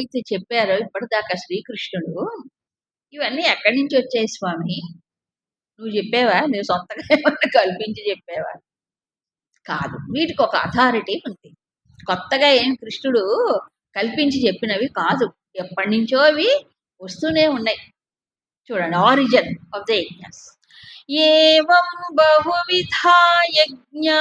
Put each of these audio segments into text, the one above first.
ఏవైతే చెప్పారో ఇప్పటిదాకా శ్రీకృష్ణుడు ఇవన్నీ ఎక్కడి నుంచి వచ్చాయి స్వామి? నువ్వు చెప్పావా? నువ్వు సొంతగా ఏమన్నా కల్పించి చెప్పావా? కాదు. వీటికి ఒక అథారిటీ ఉంది. కొత్తగా ఏం కృష్ణుడు కల్పించి చెప్పినవి కాదు. ఎప్పటి నుంచో అవి వస్తూనే ఉన్నాయి. చూడండి. ఆరిజిన్ ఆఫ్ ద యజ్ఞస్ ఏవం బహువిధా యజ్ఞా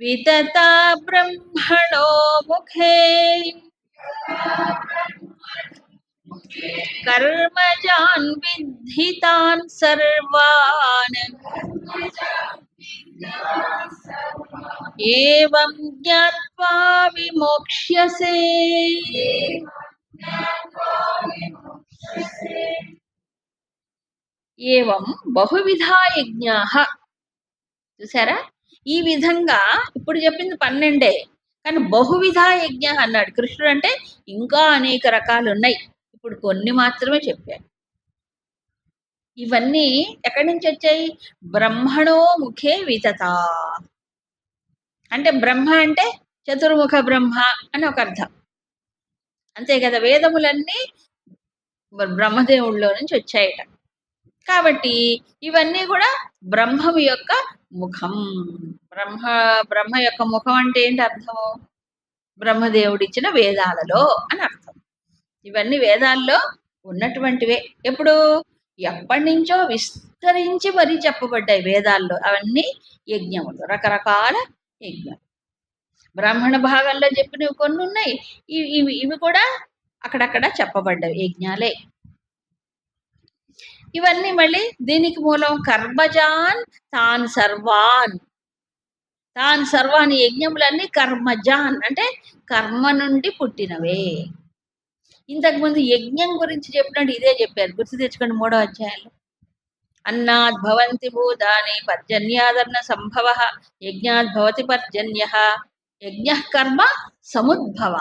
వితతా బ్రహ్మణో ముఖే కర్మజాన్ విద్ధితాన్ సర్వాన్ ఏవం జ్ఞాత్వా విమోక్ష్యసే ఏవం బహువిధా యజ్ఞా చూసారా ఈ విధంగా ఇప్పుడు చెప్పింది పన్నెండే. కానీ బహువిధ యజ్ఞ అన్నాడు. కృష్ణుడు అంటే ఇంకా అనేక రకాలు ఉన్నాయి. ఇప్పుడు కొన్ని మాత్రమే చెప్పాడు. ఇవన్నీ ఎక్కడి నుంచి వచ్చాయి? బ్రహ్మణో ముఖే వితత అంటే బ్రహ్మ అంటే చతుర్ముఖ బ్రహ్మ అని ఒక అర్థం. అంతే కదా? వేదములన్నీ బ్రహ్మదేవుల్లో నుంచి వచ్చాయట. కాబట్టి ఇవన్నీ కూడా బ్రహ్మం యొక్క ముఖం. బ్రహ్మ బ్రహ్మ యొక్క ముఖం అంటే ఏంటి అర్థము బ్రహ్మదేవుడిచ్చిన వేదాలలో అని అర్థం. ఇవన్నీ వేదాల్లో ఉన్నటువంటివే. ఎప్పుడు? ఎప్పటి నుంచో విస్తరించి మరీ చెప్పబడ్డాయి వేదాల్లో. అవన్నీ యజ్ఞములు రకరకాల యజ్ఞం బ్రాహ్మణ భాగంలో చెప్పినవి కొన్ని ఉన్నాయి ఇవి ఇవి ఇవి కూడా అక్కడక్కడ చెప్పబడ్డవి యజ్ఞాలే. ఇవన్నీ మళ్ళీ దీనికి మూలం కర్మజాన్ తాన్ సర్వాన్. తాన్ సర్వాన్ యజ్ఞములన్నీ కర్మజాన్ అంటే కర్మ నుండి పుట్టినవే. ఇంతకుముందు యజ్ఞం గురించి చెప్పినట్టు ఇదే చెప్పారు. గుర్తు తెచ్చుకోండి మూడో అధ్యాయంలో. అన్నాద్ భవంతి భూతాని పర్జన్యాదన్న సంభవ యజ్ఞాద్ భవతి పర్జన్య. యజ్ఞ కర్మ సముద్భవ.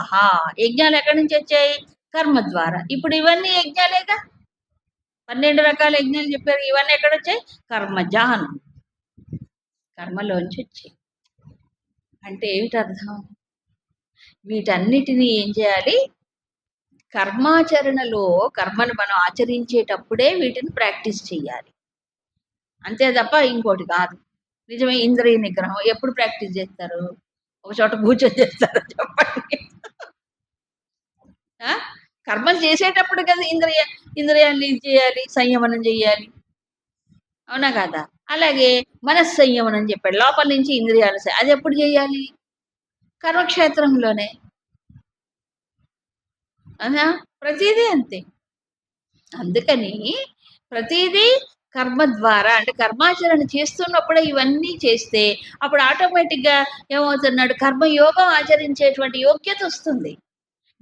యజ్ఞాలు ఎక్కడి నుంచి వచ్చాయి? కర్మ ద్వారా. ఇప్పుడు ఇవన్నీ యజ్ఞాలేగా? పన్నెండు రకాల యజ్ఞాలు చెప్పారు. ఇవన్నీ ఎక్కడ వచ్చాయి? కర్మజాన్ కర్మలోంచి వచ్చాయి. అంటే ఏమిటి అర్థం వీటన్నిటినీ ఏం చేయాలి? కర్మాచరణలో కర్మను మనం ఆచరించేటప్పుడే వీటిని ప్రాక్టీస్ చేయాలి అంతే తప్ప ఇంకోటి కాదు. నిజమే ఇంద్రియ నిగ్రహం ఎప్పుడు ప్రాక్టీస్ చేస్తారు? ఒక చోట కూర్చొని చేస్తారు చెప్పండి? కర్మలు చేసేటప్పుడు కదా ఇంద్రియ ఇంద్రియాన్ని ఇది చేయాలి సంయమనం చేయాలి. అవునా కదా? అలాగే మనస్ సంయమనం చెప్పాడు. లోపల నుంచి ఇంద్రియాలు అది ఎప్పుడు చేయాలి? కర్మక్షేత్రంలోనే. అవునా ప్రతిదీ అంతే. అందుకని ప్రతిదీ కర్మ ద్వారా అంటే కర్మాచరణ చేస్తున్నప్పుడే ఇవన్నీ చేస్తే అప్పుడు ఆటోమేటిక్గా ఏమవుతున్నాడు? కర్మయోగం ఆచరించేటువంటి యోగ్యత వస్తుంది.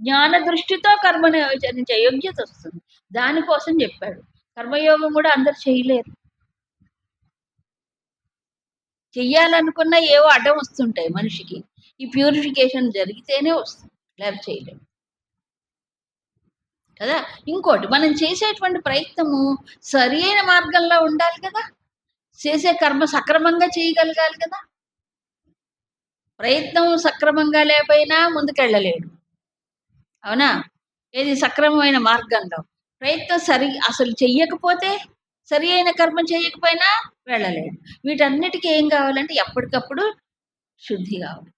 జ్ఞాన దృష్టితో కర్మను ఆచరించే యోగ్యత వస్తుంది. దానికోసం చెప్పాడు. కర్మయోగం కూడా అందరు చేయలేరు. చెయ్యాలనుకున్న ఏవో అడ్డం వస్తుంటాయి మనిషికి. ఈ ప్యూరిఫికేషన్ జరిగితేనే వస్తుంది. లేకపోతే చేయలేము కదా? ఇంకోటి మనం చేసేటువంటి ప్రయత్నము సరి అయిన మార్గంలో ఉండాలి కదా? చేసే కర్మ సక్రమంగా చేయగలగాలి కదా? ప్రయత్నం సక్రమంగా లేకపోయినా ముందుకెళ్ళలేడు. అవునా? ఏది సక్రమమైన మార్గంలో? ప్రయత్నం సరి అసలు చెయ్యకపోతే సరి అయిన కర్మ చేయకపోయినా వెళ్ళలేదు. వీటన్నిటికీ ఏం కావాలంటే ఎప్పటికప్పుడు శుద్ధి కావాలి.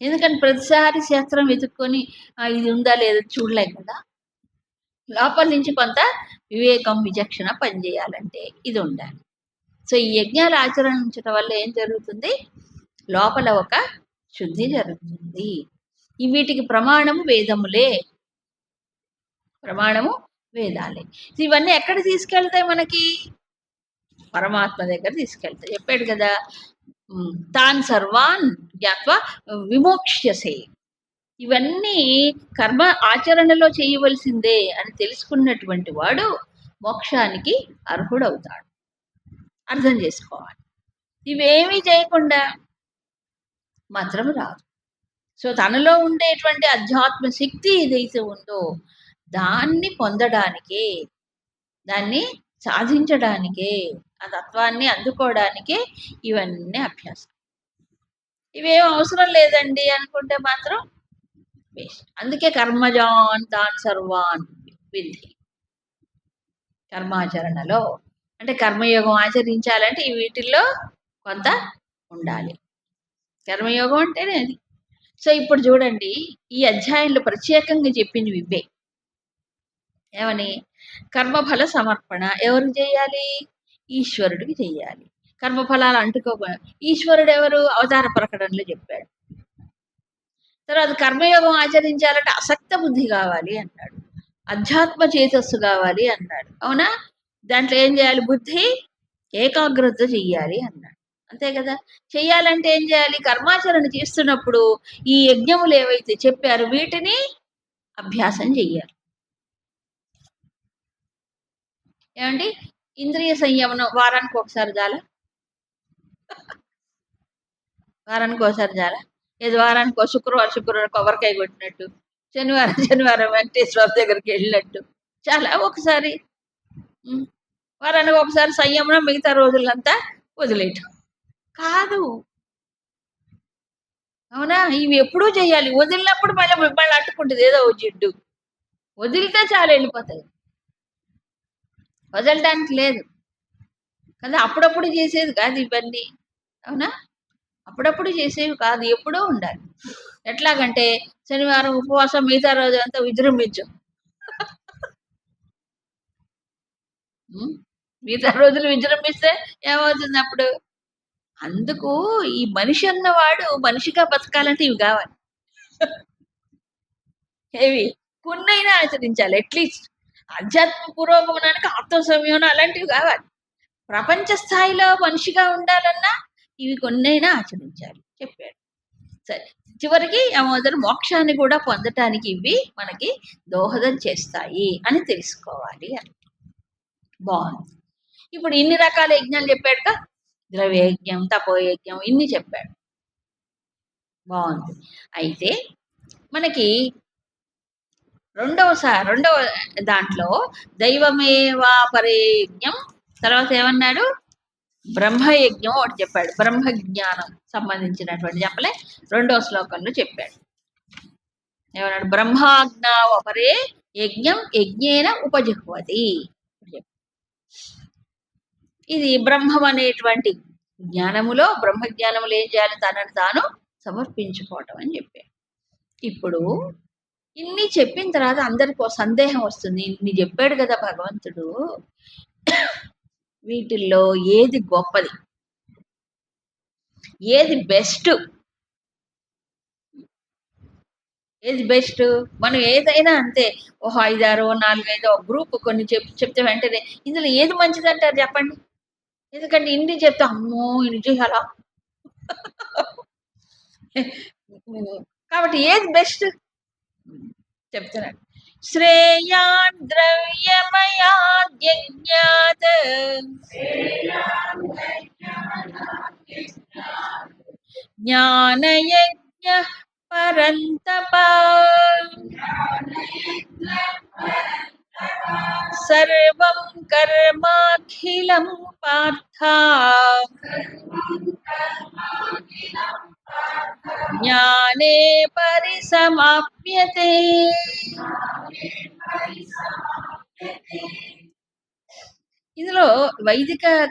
ఎందుకంటే ప్రతిసారి శాస్త్రం వెతుక్కొని ఇది ఉందా లేదా చూడలేం కదా? లోపల నుంచి కొంత వివేకం విచక్షణ పనిచేయాలంటే ఇది ఉండాలి. సో ఈ యజ్ఞాలు ఆచరించడం వల్ల ఏం జరుగుతుంది? లోపల ఒక శుద్ధి జరుగుతుంది. వీటికి ప్రమాణము వేదములే. ప్రమాణము వేదాలే. ఇవన్నీ ఎక్కడ తీసుకెళ్తాయి మనకి? పరమాత్మ దగ్గర తీసుకెళ్తాయి. చెప్పాడు కదా తాన్ సర్వాన్ జ్ఞాత్వ విమోక్ష్యసే. ఇవన్నీ కర్మ ఆచరణలో చేయవలసిందే అని తెలుసుకున్నటువంటి వాడు మోక్షానికి అర్హుడవుతాడు. అర్థం చేసుకోవాలి. ఇవేమీ చేయకుండా మాత్రం రాదు. సో తనలో ఉండేటువంటి అధ్యాత్మ శక్తి ఏదైతే ఉందో దాన్ని పొందడానికి దాన్ని సాధించడానికే ఆ తత్వాన్ని అందుకోవడానికే ఇవన్నీ అభ్యాసం ఇవేం అవసరం లేదండి అనుకుంటే మాత్రం వేస్ట్. అందుకే కర్మజాన్ దాన్ సర్వాన్ విధి కర్మాచరణలో అంటే కర్మయోగం ఆచరించాలంటే ఈ వీటిల్లో కొంత ఉండాలి. కర్మయోగం అంటేనే అది సో ఇప్పుడు చూడండి ఈ అధ్యాయంలో ప్రత్యేకంగా చెప్పింది ఇవే. ఏమని? కర్మఫల సమర్పణ ఎవరు చేయాలి? ఈశ్వరుడికి చేయాలి. కర్మఫలాలు అంటుకోక ఈశ్వరుడు ఎవరు? అవతార ప్రకటనలో చెప్పాడు. తర్వాత కర్మయోగం ఆచరించాలంటే అసక్త బుద్ధి కావాలి అన్నాడు. అధ్యాత్మ చేతస్సు కావాలి అన్నాడు. అవునా? దాంట్లో ఏం చేయాలి? బుద్ధి ఏకాగ్రత చెయ్యాలి అన్నాడు. అంతే కదా? చెయ్యాలంటే ఏం చేయాలి? కర్మాచరణ చేస్తున్నప్పుడు ఈ యజ్ఞములు ఏవైతే చెప్పారు వీటిని అభ్యాసం చెయ్యాలి. ఏమండి? ఇంద్రియ సంయమనం వారానికి ఒకసారి చాలా. వారానికి ఒకసారి చాలా. ఏది వారానికి శుక్రవారం శుక్రవారం కొబ్బరికాయ కొట్టినట్టు శనివారం శనివారం వెంకటేశ్వర దగ్గరికి వెళ్ళినట్టు. చాలా ఒకసారి. వారానికి ఒకసారి సంయమనం మిగతా రోజులంతా వదిలేయటం. కాదు. అవునా? ఇవి ఎప్పుడూ చేయాలి. వదిలినప్పుడు మళ్ళీ మళ్ళీ అట్టుకుంటుంది ఏదో జిడ్డు. వదిలితే చాలా వెళ్ళిపోతాయి. వదలడానికి లేదు. కదా అప్పుడప్పుడు చేసేది కాదు ఇవన్నీ. అవునా? అప్పుడప్పుడు చేసేవి కాదు. ఎప్పుడూ ఉండాలి. ఎట్లాగంటే శనివారం ఉపవాసం మిగతా రోజు అంతా విజృంభించు. మిగతా రోజులు విజృంభిస్తే ఏమవుతుంది అప్పుడు? అందుకు ఈ మనిషి అన్నవాడు మనిషిగా బతకాలంటే ఇవి కావాలి. ఏవి? కొన్నైనా ఆచరించాలి అట్లీస్ట్ ఆధ్యాత్మ పురోగమనానికి ఆత్మ అలాంటివి కావాలి. ప్రపంచ స్థాయిలో మనిషిగా ఉండాలన్నా ఇవి కొన్నైనా ఆచరించాలి చెప్పాడు. సరే చివరికి ఏమవుతారు మోక్షాన్ని కూడా పొందటానికి ఇవి మనకి దోహదం చేస్తాయి అని తెలుసుకోవాలి అని బాగుంది. ఇప్పుడు ఇన్ని రకాల యజ్ఞాలు చెప్పాడుగా. ద్రవ్యయజ్ఞం తపోయజ్ఞం ఇన్ని చెప్పాడు. బాగుంది అయితే మనకి రెండవసారి రెండవ దాంట్లో దైవమేవా పరేజ్ఞం తర్వాత ఏమన్నాడు? బ్రహ్మయజ్ఞం ఒకటి చెప్పాడు. బ్రహ్మ జ్ఞానం సంబంధించినటువంటి చెప్పలే. రెండవ శ్లోకంలో చెప్పాడు. ఏమన్నాడు? బ్రహ్మాజ్ఞావపరే యజ్ఞం యజ్ఞేన ఉపజుహ్వతి ఇది బ్రహ్మం అనేటువంటి జ్ఞానములో బ్రహ్మ జ్ఞానములు ఏం చేయాలి? తనను తాను సమర్పించుకోవటం అని చెప్పాడు ఇప్పుడు ఇన్ని చెప్పిన తర్వాత అందరికి సందేహం వస్తుంది. ఇన్ని చెప్పాడు కదా భగవంతుడు. వీటిల్లో ఏది గొప్పది? ఏది బెస్ట్? ఏది బెస్ట్? మనం ఏదైనా అంతే. ఓహో ఐదారో నాలుగైదో గ్రూప్ కొన్ని చెప్ చెప్తే వెంటనే ఇందులో ఏది మంచిది అంటారు చెప్పండి? ఎందుకంటే ఇన్ని చెప్తే అమ్మో ఇన్ని చేయాలా? కాబట్టి ఏది బెస్ట్ చెప్తున్నాడు శ్రేయాన్ ద్రవ్యమయాజ్ఞాత్. జ్ఞానయజ్ఞ పరంతప. సర్వం కర్మాఖిలం పార్థ. జ్ఞానే పరిసమాప్యతే. ఇందులో వైదిక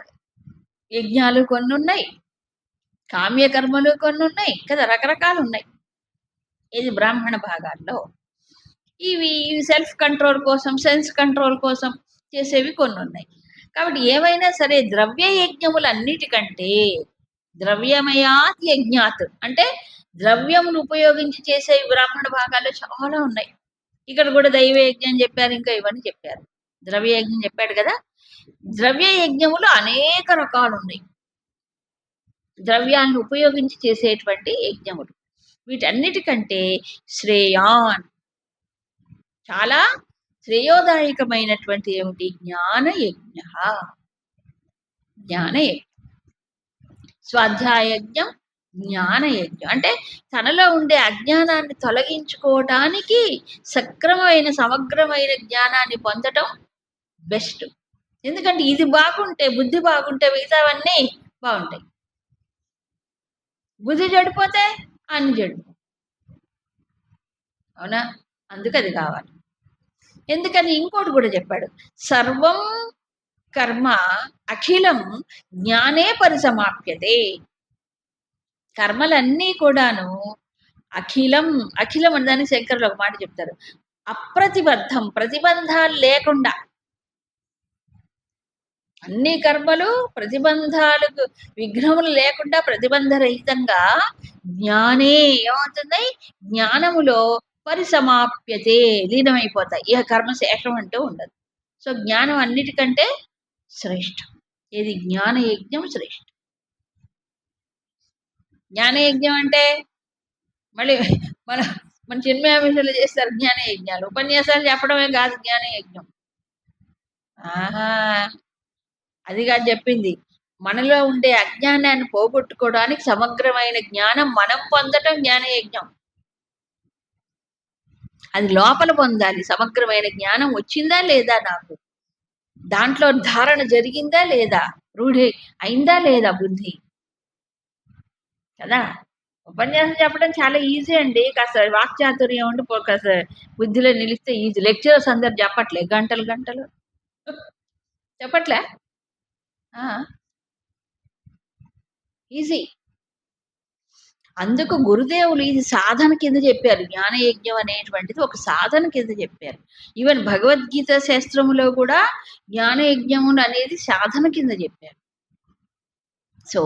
యజ్ఞాలు కొన్ని ఉన్నాయి కామ్యకర్మలు కొన్ని ఉన్నాయి కదా రకరకాలు ఉన్నాయి. ఇది బ్రాహ్మణ భాగాల్లో ఇవి సెల్ఫ్ కంట్రోల్ కోసం సెన్స్ కంట్రోల్ కోసం చేసేవి కొన్ని ఉన్నాయి కాబట్టి ఏవైనా సరే ద్రవ్య యజ్ఞములు అన్నిటికంటే ద్రవ్యమయాత్ యజ్ఞాత్ అంటే ద్రవ్యమును ఉపయోగించి చేసే బ్రాహ్మణ భాగాలు చాలా ఉన్నాయి. ఇక్కడ కూడా దైవ యజ్ఞం చెప్పారు ఇంకా ఇవన్నీ చెప్పారు. ద్రవ్య యజ్ఞం చెప్పాడు కదా. ద్రవ్య యజ్ఞములు అనేక రకాలు ఉన్నాయి. ద్రవ్యాన్ని ఉపయోగించి చేసేటువంటి యజ్ఞములు. వీటన్నిటికంటే శ్రేయాన్ చాలా శ్రేయోదాయకమైనటువంటి ఏమిటి? జ్ఞాన యజ్ఞ జ్ఞాన స్వాధ్యాయజ్ఞం జ్ఞాన యజ్ఞం అంటే తనలో ఉండే అజ్ఞానాన్ని తొలగించుకోవటానికి సక్రమమైన సమగ్రమైన జ్ఞానాన్ని పొందటం బెస్ట్. ఎందుకంటే ఇది బాగుంటే బుద్ధి బాగుంటే మిగతావన్నీ బాగుంటాయి. బుద్ధి చెడిపోతే అన్ని చెడు అవునా? అందుకు అది కావాలి. ఎందుకని ఇంకోటి కూడా చెప్పాడు. సర్వం కర్మ అఖిలం జ్ఞానే పరిసమాప్యతే. కర్మలన్నీ కూడాను అఖిలం అఖిలం అని శంకరులు ఒక మాట చెప్తారు. అప్రతిబద్ధం ప్రతిబంధాలు లేకుండా. అన్ని కర్మలు ప్రతిబంధాలకు విఘ్నములు లేకుండా ప్రతిబంధరహితంగా జ్ఞానే ఏమవుతున్నాయి జ్ఞానములో పరిసమాప్యతే లీనమైపోతాయి. ఇక కర్మ శేషం అంటూ ఉండదు. సో జ్ఞానం అన్నిటికంటే శ్రేష్టం. ఇది జ్ఞాన యజ్ఞం శ్రేష్టం. జ్ఞాన యజ్ఞం అంటే మళ్ళీ మన మన చిన్మయాభిషలు చేస్తారు జ్ఞాన యజ్ఞాలు ఉపన్యాసాలు చెప్పడమే కాదు జ్ఞాన యజ్ఞం ఆహా! అది కాదు చెప్పింది. మనలో ఉండే అజ్ఞానాన్ని పోగొట్టుకోవడానికి సమగ్రమైన జ్ఞానం మనం పొందటం జ్ఞాన యజ్ఞం అది లోపల పొందాలి. సమగ్రమైన జ్ఞానం వచ్చిందా లేదా నాకు? దాంట్లో ధారణ జరిగిందా లేదా? రూఢి అయిందా లేదా బుద్ధి? కదా? ఉపన్యాసం చెప్పడం చాలా ఈజీ అండి. కాస్త వాక్చాతుర్యం ఉండి పో- కాస్త బుద్ధిలో నిలిస్తే ఈజీ లెక్చరర్స్ అందరు చెప్పట్లే. గంటలు గంటలు. చెప్పట్లే? ఈజీ అందుకు గురుదేవులు ఇది సాధన కింద చెప్పారు. జ్ఞానయజ్ఞం అనేటువంటిది ఒక సాధన కింద చెప్పారు. ఈవెన్ భగవద్గీత శాస్త్రములో కూడా జ్ఞానయజ్ఞములు అనేది సాధన కింద చెప్పారు. సో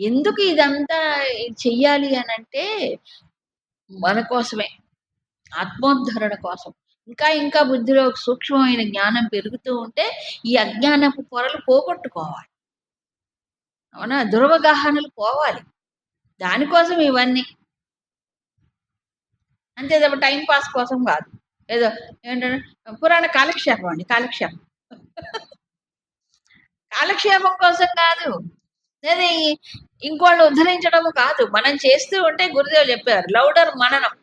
ఎందుకు ఇదంతా చెయ్యాలి అని అంటే మన కోసమే. ఆత్మోద్ధరణ కోసం. ఇంకా ఇంకా బుద్ధిలో సూక్ష్మమైన జ్ఞానం పెరుగుతూ ఉంటే ఈ అజ్ఞానపు పొరలు పోగొట్టుకోవాలి. అవునా? దురవగాహనలు పోవాలి. దానికోసం ఇవన్నీ. అంతే తప్ప టైం పాస్ కోసం కాదు. ఏదో ఏంటంటే పురాణ కాలక్షేపం అండి కాలక్షేపం. కాలక్షేపం కోసం కాదు. లేదా ఇంకోళ్ళు ఉద్ధరించడం కాదు. మనం చేస్తూ ఉంటే గురుదేవులు చెప్పారు లౌడర్ మననం.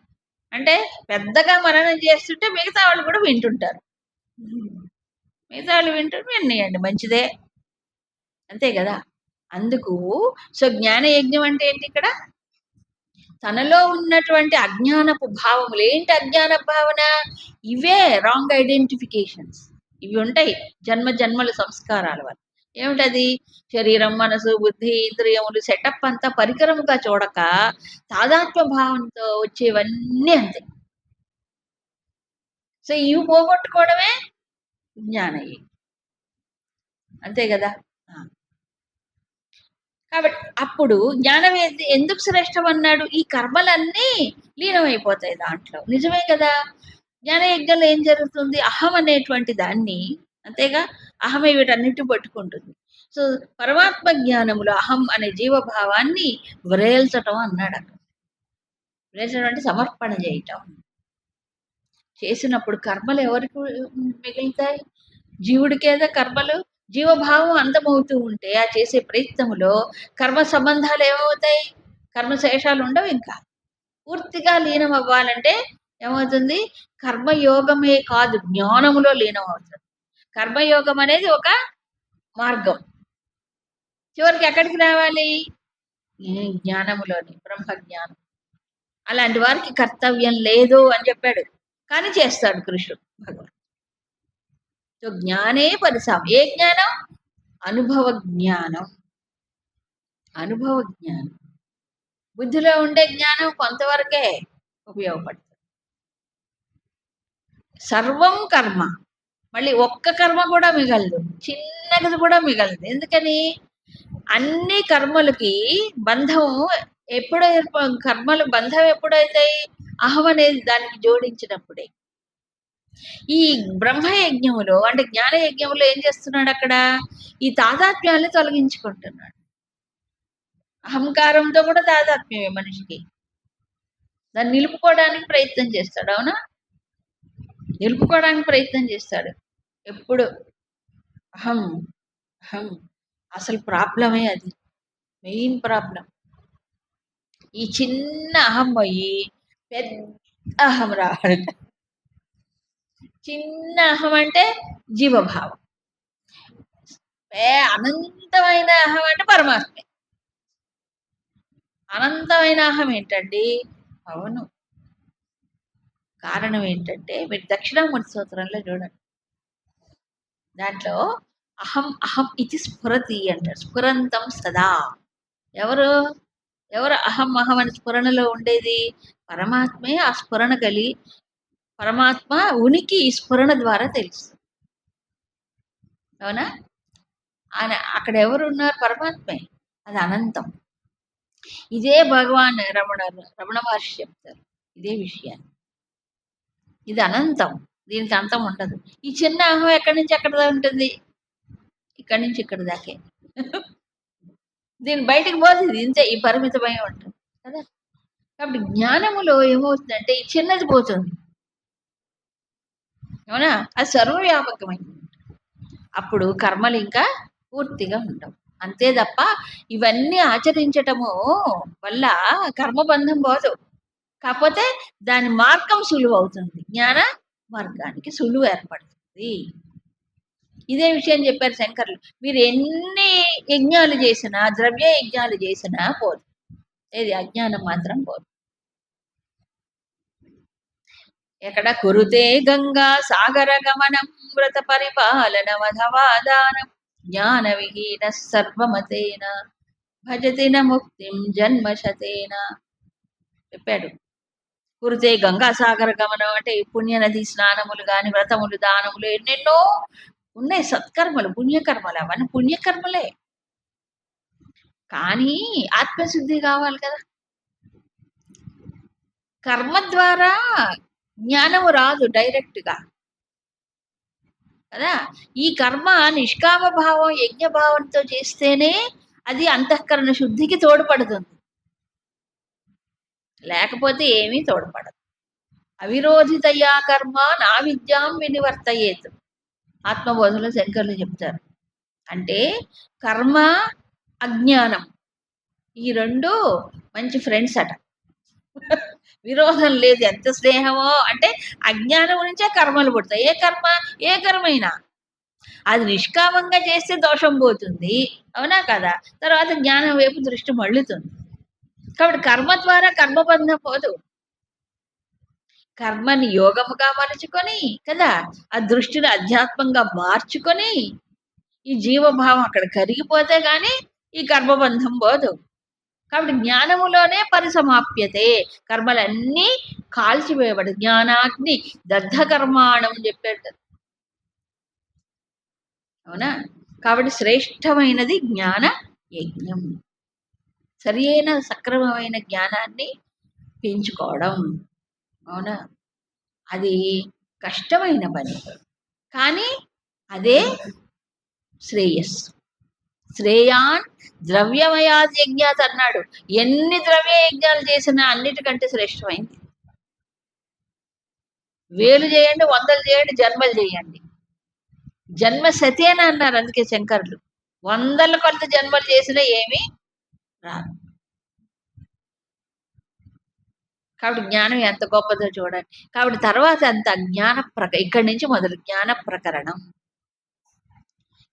అంటే పెద్దగా మననం చేస్తుంటే మిగతా వాళ్ళు కూడా వింటుంటారు. మిగతా వాళ్ళు వింటుంటే వినేయండి మంచిదే. అంతే కదా? అందుకు సో జ్ఞాన యజ్ఞం అంటే ఏంటి ఇక్కడ? తనలో ఉన్నటువంటి అజ్ఞానపు భావములు. ఏంటి అజ్ఞాన భావన? ఇవే రాంగ్ ఐడెంటిఫికేషన్స్ ఇవి ఉంటాయి జన్మ జన్మల సంస్కారాల వల్ల. ఏమిటది? శరీరం మనసు బుద్ధి ఇంద్రియములు సెటప్ అంతా పరికరముగా చూడక తాదాత్మ్య భావంతో వచ్చేవన్నీ అంతే. సో ఇవి పోగొట్టుకోవడమే జ్ఞానయ్యి అంతే కదా? కాబట్టి అప్పుడు జ్ఞానం ఏది- ఎందుకు శ్రేష్టం అన్నాడు? ఈ కర్మలన్నీ లీనమైపోతాయి దాంట్లో. నిజమే కదా? జ్ఞానయజ్ఞంలో ఏం జరుగుతుంది? అహం అనేటువంటి దాన్ని అంతేగా? అహమే వీటన్నిటి పట్టుకుంటుంది. సో పరమాత్మ జ్ఞానములో అహం అనే జీవభావాన్ని వ్రేల్చటం అన్నాడు అక్కడ. వ్రేల్చడం అంటే సమర్పణ చేయటం. చేసినప్పుడు కర్మలు ఎవరికి మిగులుతాయి? జీవుడికేదా కర్మలు? జీవభావం అందమవుతూ ఉంటే ఆ చేసే ప్రయత్నములో కర్మ సంబంధాలు ఏమవుతాయి? కర్మశేషాలు ఉండవు ఇంకా. పూర్తిగా లీనం అవ్వాలంటే ఏమవుతుంది? కర్మయోగమే కాదు జ్ఞానములో లీనం అవుతుంది కర్మయోగం అనేది ఒక మార్గం. చివరికి ఎక్కడికి రావాలి? జ్ఞానములోని బ్రహ్మ జ్ఞానం అలాంటి వారికి కర్తవ్యం లేదు అని చెప్పాడు. కానీ చేస్తాడు కృష్ణుడు భగవాన్. సో జ్ఞానే పరిసాం ఏ జ్ఞానం? అనుభవ జ్ఞానం అనుభవ జ్ఞానం బుద్ధిలో ఉండే జ్ఞానం కొంతవరకే ఉపయోగపడుతుంది. సర్వం కర్మ. మళ్ళీ ఒక్క కర్మ కూడా మిగలదు. చిన్నది కూడా మిగలదు. ఎందుకని? అన్ని కర్మలకి బంధం ఎప్పుడు కర్మలు బంధం ఎప్పుడైతాయి? అహం అనేది దానికి జోడించినప్పుడే. ఈ బ్రహ్మయజ్ఞములో అంటే జ్ఞాన యజ్ఞములో ఏం చేస్తున్నాడు అక్కడ? ఈ తాదాత్మ్యాన్ని తొలగించుకుంటున్నాడు. అహంకారంతో కూడా తాదాత్మ్యమే మనిషికి. దాన్ని నిలుపుకోవడానికి ప్రయత్నం చేస్తాడు అవునా? నిలుపుకోవడానికి ప్రయత్నం చేస్తాడు. ఎప్పుడు? అహం అహం. అసలు ప్రాబ్లమే అది. Main problem. ఈ చిన్న అహం పోయి పెద్ద అహం రావాలి చిన్న అహం అంటే జీవభావం. అనంతమైన అహం అంటే పరమాత్మే. అనంతమైన అహం ఏంటండి? అవును. కారణం ఏంటంటే మీరు దక్షిణామూర్తి స్తోత్రంలో చూడండి. దాంట్లో అహం అహం ఇది స్ఫురతి అంటారు. స్ఫురంతం సదా. ఎవరు? ఎవరు అహం అహం అని స్ఫురణలో ఉండేది? పరమాత్మే ఆ స్ఫురణ కలి పరమాత్మ ఉనికి ఈ స్ఫురణ ద్వారా తెలుస్తుంది. అవునా? ఆయన అక్కడ ఎవరు ఉన్నారు పరమాత్మే. అది అనంతం. ఇదే భగవాన్ రమణ రమణ మహర్షి చెప్తారు. ఇదే విషయాన్ని. ఇది అనంతం. దీనికి అంతం ఉండదు. ఈ చిన్న అహం ఎక్కడి నుంచి ఎక్కడ దాకా ఉంటుంది? ఇక్కడి నుంచి ఇక్కడ దాకే. దీని బయటికి ఇది ఇంతే. ఈ పరిమితమై ఉంటుంది కదా? కాబట్టి జ్ఞానములో ఏమవుతుందంటే ఈ చిన్నది పోతుంది. అవునా అది సర్వవ్యాపకమైంది అప్పుడు కర్మలు ఇంకా పూర్తిగా ఉండవు. అంతే తప్ప ఇవన్నీ ఆచరించటము వల్ల కర్మబంధం పోదు. కాకపోతే దాని మార్గం సులువు అవుతుంది జ్ఞాన మార్గానికి సులువు ఏర్పడుతుంది. ఇదే విషయం చెప్పారు శంకర్లు. మీరు ఎన్ని యజ్ఞాలు చేసినా ద్రవ్య యజ్ఞాలు చేసినా పోదు. ఏది అజ్ఞానం మాత్రం పోదు. ఎక్కడ కురుతే గంగా సాగర గమనం వ్రత పరిపాలన వధవాదానం జ్ఞాన విహీన సర్వమతేన భజతిన ముక్తిం జన్మశతేన చెప్పాడు. కురితే గంగా సాగర గమనం అంటే పుణ్యనది స్నానములు గాని వ్రతములు దానములు ఎన్నెన్నో ఉన్నాయి. సత్కర్మలు పుణ్యకర్మలు అవన్నీ పుణ్యకర్మలే. కానీ ఆత్మశుద్ధి కావాలి కదా. కర్మ ద్వారా జ్ఞానము రాదు డైరెక్ట్గా. కదా? ఈ కర్మ నిష్కామ భావం యజ్ఞ భావంతో చేస్తేనే అది అంతఃకరణ శుద్ధికి తోడ్పడుతుంది. లేకపోతే ఏమీ తోడ్పడదు. అవిరోధితయా కర్మ నా విద్యాం వినివర్తయేత్. ఆత్మబోధలో శంకర్లు చెప్తారు. అంటే కర్మ అజ్ఞానం ఈ రెండు మంచి ఫ్రెండ్స్ అట. విరోధం లేదు. ఎంత స్నేహమో అంటే అజ్ఞానం నుంచే కర్మలు పుడతాయి. ఏ కర్మ? ఏ కర్మైనా. అది నిష్కామంగా చేస్తే దోషం పోతుంది. అవునా కదా? తర్వాత జ్ఞానం వైపు దృష్టి మళ్ళుతుంది. కాబట్టి కర్మ ద్వారా కర్మబంధం పోదు. కర్మని యోగముగా మలుచుకొని కదా? ఆ దృష్టిని అధ్యాత్మంగా మార్చుకొని ఈ జీవభావం అక్కడ కరిగిపోతే గాని ఈ కర్మబంధం పోదు. కాబట్టి జ్ఞానములోనే పరిసమాప్యతే. కర్మలన్నీ కాల్చివేయబడు. జ్ఞానాగ్ని దగ్ధ కర్మాణం చెప్పాడు. అవునా? కాబట్టి శ్రేష్టమైనది జ్ఞాన యజ్ఞం. సరి అయిన సక్రమమైన జ్ఞానాన్ని పెంచుకోవడం. అవునా? అది కష్టమైన పని. కానీ అదే శ్రేయస్సు. శ్రేయాన్ ద్రవ్యమయాది యజ్ఞాత్ అన్నాడు. ఎన్ని ద్రవ్య యజ్ఞాలు చేసినా అన్నిటికంటే శ్రేష్టమైంది. వేలు చేయండి వందలు చేయండి జన్మలు చేయండి. జన్మ సతేన అన్నారు అందుకే శంకర్లు. వందల కొలత జన్మలు చేసినా ఏమీ రాదు. కాబట్టి జ్ఞానం ఎంత గొప్పదో చూడండి. కాబట్టి తర్వాత అంత జ్ఞాన ప్రక ఇక్కడి నుంచి మొదలు జ్ఞాన ప్రకరణం.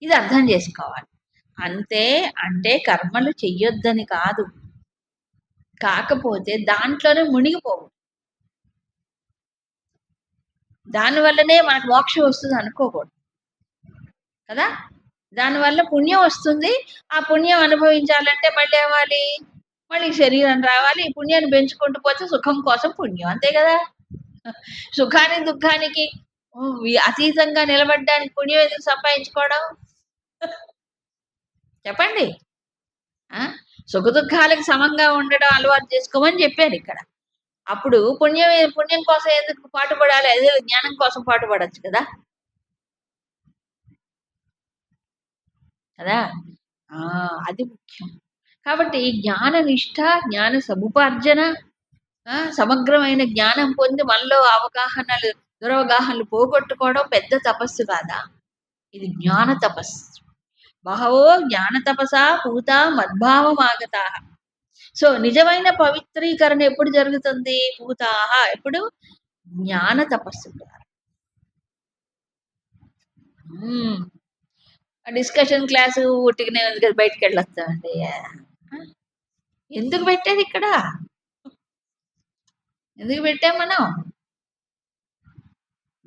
ఇది అర్థం చేసుకోవాలి. అంతే అంటే కర్మలు చెయ్యొద్దని కాదు. కాకపోతే దాంట్లోనే మునిగిపోవు. దానివల్లనే మనకు మోక్షం వస్తుంది అనుకోకూడదు. కదా? దానివల్ల పుణ్యం వస్తుంది. ఆ పుణ్యం అనుభవించాలంటే మళ్ళీ ఏమాలి మళ్ళీ శరీరం రావాలి. ఈ పుణ్యాన్ని పెంచుకుంటూ పోతే సుఖం కోసం పుణ్యం. అంతే కదా? సుఖానికి దుఃఖానికి అతీతంగా నిలబడడానికి పుణ్యం ఎందుకు సంపాదించుకోవడం? చెప్పండి. ఆ? సమంగా ఉండడం అలవాటు చేసుకోమని చెప్పారు ఇక్కడ. అప్పుడు పుణ్యం పుణ్యం కోసం ఎందుకు పాటుపడాలి? అదే జ్ఞానం కోసం పాటుపడచ్చు కదా. కదా? ఆ అది ముఖ్యం. కాబట్టి జ్ఞాన నిష్ఠ జ్ఞాన సముపార్జన ఆ, సమగ్రమైన జ్ఞానం పొంది మనలో అవగాహనలు దురవగాహనలు పోగొట్టుకోవడం పెద్ద తపస్సు కాదా? ఇది జ్ఞాన తపస్సు. బహవో జ్ఞాన తపస పూత ఆగతా సో నిజమైన పవిత్రీకరణ ఎప్పుడు జరుగుతుంది? పూతాహ. ఎప్పుడు? జ్ఞాన తపస్సు ద్వారా. డిస్కషన్ క్లాసు ఉట్టిగానే ఉంది కదా బయటికి వెళ్ళొస్తామండి. ఎందుకు పెట్టేది ఇక్కడ? ఎందుకు పెట్టాం మనం?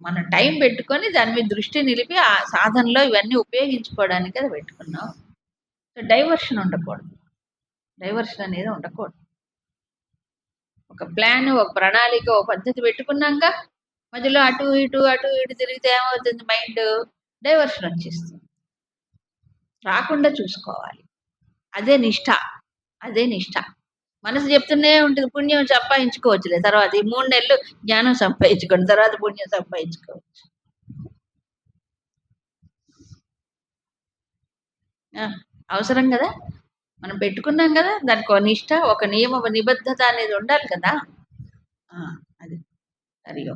మన టైం పెట్టుకొని దాని మీద దృష్టి నిలిపి ఆ సాధనలో ఇవన్నీ ఉపయోగించుకోవడానికి అది పెట్టుకున్నాం. డైవర్షన్ ఉండకూడదు. డైవర్షన్ అనేది ఉండకూడదు. ఒక ప్లాన్ ఒక ప్రణాళిక ఒక పద్ధతి పెట్టుకున్నాక మధ్యలో అటు ఇటు అటు ఇటు తిరిగితే ఏమవుతుంది? మైండ్ డైవర్షన్ వచ్చేస్తుంది. రాకుండా చూసుకోవాలి. అదే నిష్ట. అదే నిష్ట. మనసు చెప్తూనే ఉంటుంది పుణ్యం సంపాదించుకోవచ్చులే. తర్వాత ఈ మూడు నెలలు జ్ఞానం సంపాదించుకోండి తర్వాత పుణ్యం సంపాదించుకోవచ్చు. అవసరం కదా? మనం పెట్టుకున్నాం కదా? దానికి ఒక నిష్ట ఒక నియమ నిబద్ధత అనేది ఉండాలి కదా? అది. సరియో